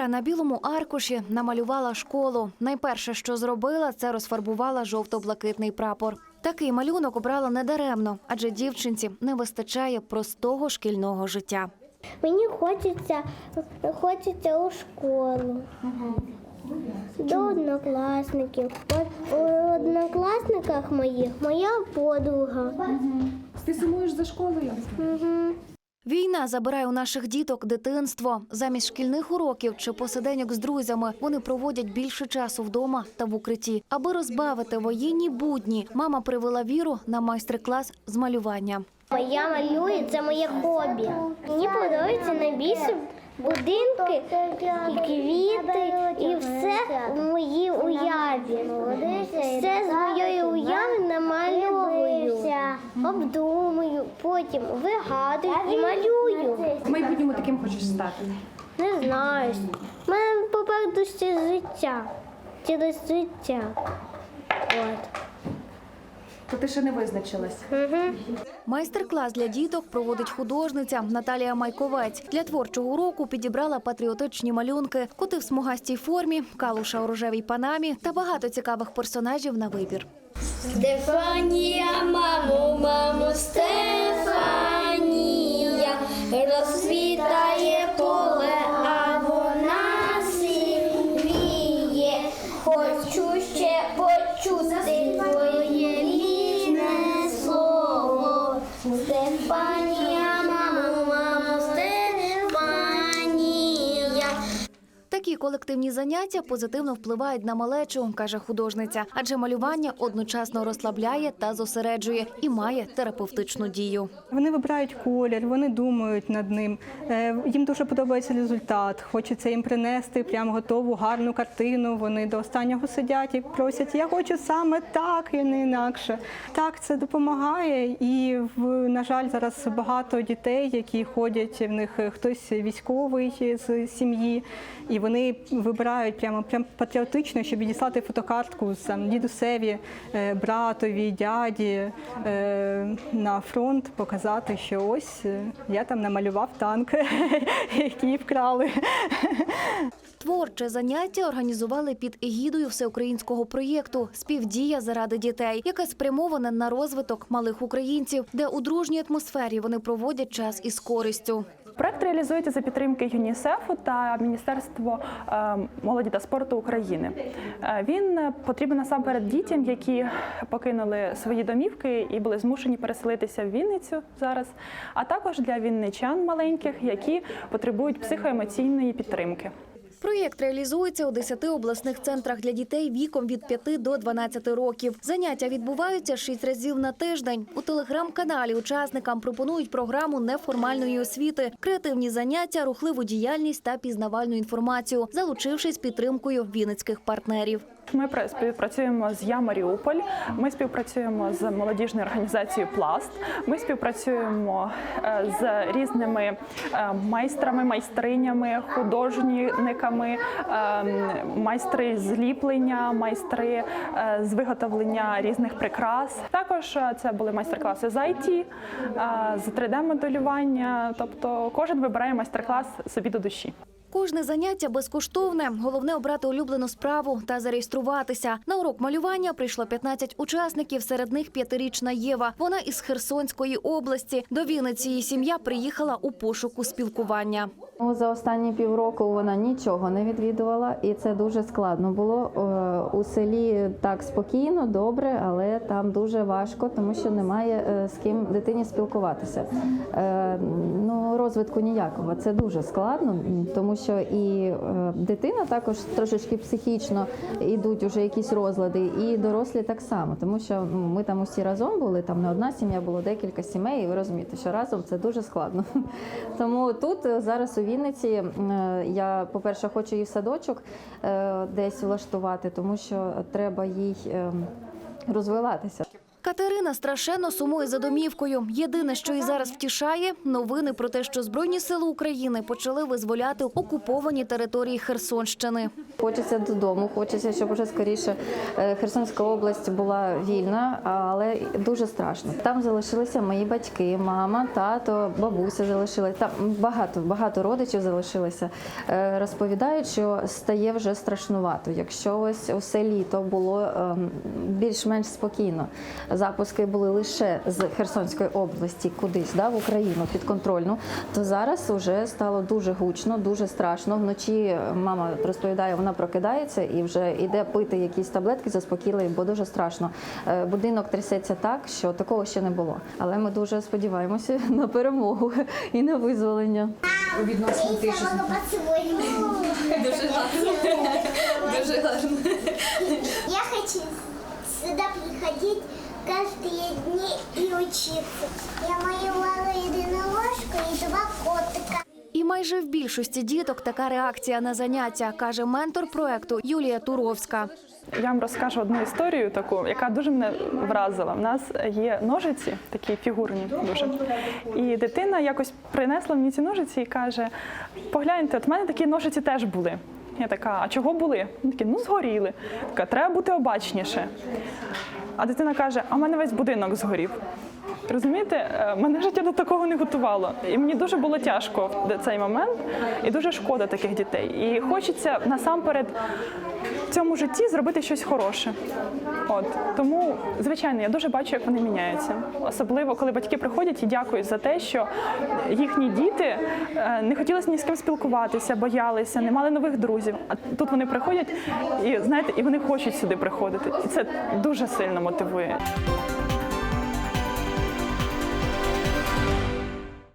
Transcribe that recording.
Віра на білому аркуші намалювала школу. Найперше, що зробила, це розфарбувала жовто-блакитний прапор. Такий малюнок обрала недаремно, адже дівчинці не вистачає простого шкільного життя. Мені хочеться, хочеться у школу. До однокласників. У однокласниках моїх моя подруга. Ти сумуєш за школою? Угу. Війна забирає у наших діток дитинство. Замість шкільних уроків чи посиденьок з друзями вони проводять більше часу вдома та в укритті. Аби розбавити воєнні будні, мама привела віру на майстер-клас з малювання. Я малюю, це моє хобі. Мені подобається найбільше будинки, і квіти, і все в моїй уяві. Все з потім вигадую і малюю. В майбутньому таким хочеш стати. Не знаю. У мене попереду ще життя. Через життя. От. То ти ще не визначилась. Майстер-клас для діток проводить художниця Наталія Майковець. Для творчого уроку підібрала патріотичні малюнки, коти в смугастій формі, калуша у рожевій панамі та багато цікавих персонажів на вибір. Стефанія, мамо, мамо, Стефанія, колективні заняття позитивно впливають на малечу, каже художниця, адже малювання одночасно розслабляє та зосереджує і має терапевтичну дію. Вони вибирають колір, вони думають над ним. Е, Їм дуже подобається результат. Хочеться їм принести прям готову гарну картину. Вони до останнього сидять і просять, я хочу саме так і не інакше. Так, це допомагає. І на жаль, зараз багато дітей, які ходять в них е, хтось військовий з сім'ї, і вони вибирають прямо прям патріотично, щоб відіслати фотокартку сам дідусеві, е, братові, дяді е, на фронт, показати, що ось е, я там намалював танк, який вкрали. Творче заняття організували під егідою всеукраїнського проєкту Співдія заради дітей, яке спрямоване на розвиток малих українців, де у дружній атмосфері вони проводять час із користю. Проект реалізується за підтримки ЮНІСЕФу та Міністерства е, молоді та спорту України. Е, Він потрібен насамперед дітям, які покинули свої домівки і були змушені переселитися в Вінницю зараз, а також для вінничан маленьких, які потребують психоемоційної підтримки. Проєкт реалізується у 10 обласних центрах для дітей віком від 5 до 12 років. Заняття відбуваються 6 разів на тиждень. У телеграм-каналі учасникам пропонують програму неформальної освіти, креативні заняття, рухливу діяльність та пізнавальну інформацію, залучившись підтримкою вінницьких партнерів. Ми пра- співпрацюємо з Я Маріуполь. Ми співпрацюємо з молодіжною організацією Пласт. Ми співпрацюємо е, з різними е, майстрами, майстринями, художниками, е, майстри зліплення, майстри е, з виготовлення різних прикрас. Також е, це були майстер-класи з IT, е, з 3D-моделювання. Тобто кожен вибирає майстер-клас собі до душі. Кожне заняття безкоштовне. Головне обрати улюблену справу та зареєструватися. На урок малювання прийшло 15 учасників. Серед них п'ятирічна Єва. Вона із Херсонської області. До Вінниці її сім'я приїхала у пошуку спілкування. Ну, За останні півроку вона нічого не відвідувала, і це дуже складно було. Е, У селі так спокійно, добре, але там дуже важко, тому що немає е, з ким дитині спілкуватися. Е, Ну, розвитку ніякого. Це дуже складно, тому що і е, дитина також трошечки психічно йдуть уже якісь розлади, і дорослі так само, тому що ну, ми там усі разом були, там не одна сім'я, було декілька сімей, і ви розумієте, що разом це дуже складно. Тому тут е, зараз у Вінниці е, я, по-перше, хочу її в садочок десь влаштувати, тому що треба їй е, розвиватися. Катерина страшенно сумує за домівкою. Єдине, що її зараз втішає, новини про те, що Збройні сили України почали визволяти окуповані території Херсонщини. Хочеться додому, хочеться, щоб вже скоріше е, Херсонська область була вільна, але дуже страшно. Там залишилися мої батьки, мама, тато, бабуся залишилися. Там багато багато родичів залишилися. Е, Розповідають, що стає вже страшнувато. Якщо ось усе літо було ем, більш-менш спокійно. Запуски були лише з Херсонської області кудись да, в Україну підконтрольну, то зараз вже стало дуже гучно, дуже страшно. Вночі мама розповідає, вона прокидається і вже йде пити якісь таблетки заспокійливі, бо дуже страшно. Е, Будинок трясеться так, що такого ще не було. Але ми дуже сподіваємося на перемогу і на визволення. Відносно тиші. Дуже гарно. Дуже гарно. Я хочу сюда приходить каждые дни и учиться. Я малювала единорожку и два котика. І майже в більшості діток така реакція на заняття, каже ментор проекту Юлія Туровська. Я вам розкажу одну історію таку, яка дуже мене вразила. У нас є ножиці, такі фігурні дуже. І дитина якось принесла мені ці ножиці і каже: погляньте, от в мене такі ножиці теж були. Я така, а чого були? Вони такі, ну згоріли. Така, треба бути обачніше. А дитина каже: а в мене весь будинок згорів. Розумієте, Е, мене життя до такого не готувало. І мені дуже було тяжко в цей момент, і дуже шкода таких дітей. І хочеться насамперед в цьому житті зробити щось хороше. От тому, звичайно, я дуже бачу, як вони міняються. Особливо, коли батьки приходять і дякують за те, що їхні діти е, не хотіли ні з ким спілкуватися, боялися, не мали нових друзів. А тут вони приходять і знаєте, і вони хочуть сюди приходити. І це дуже сильно мотивує.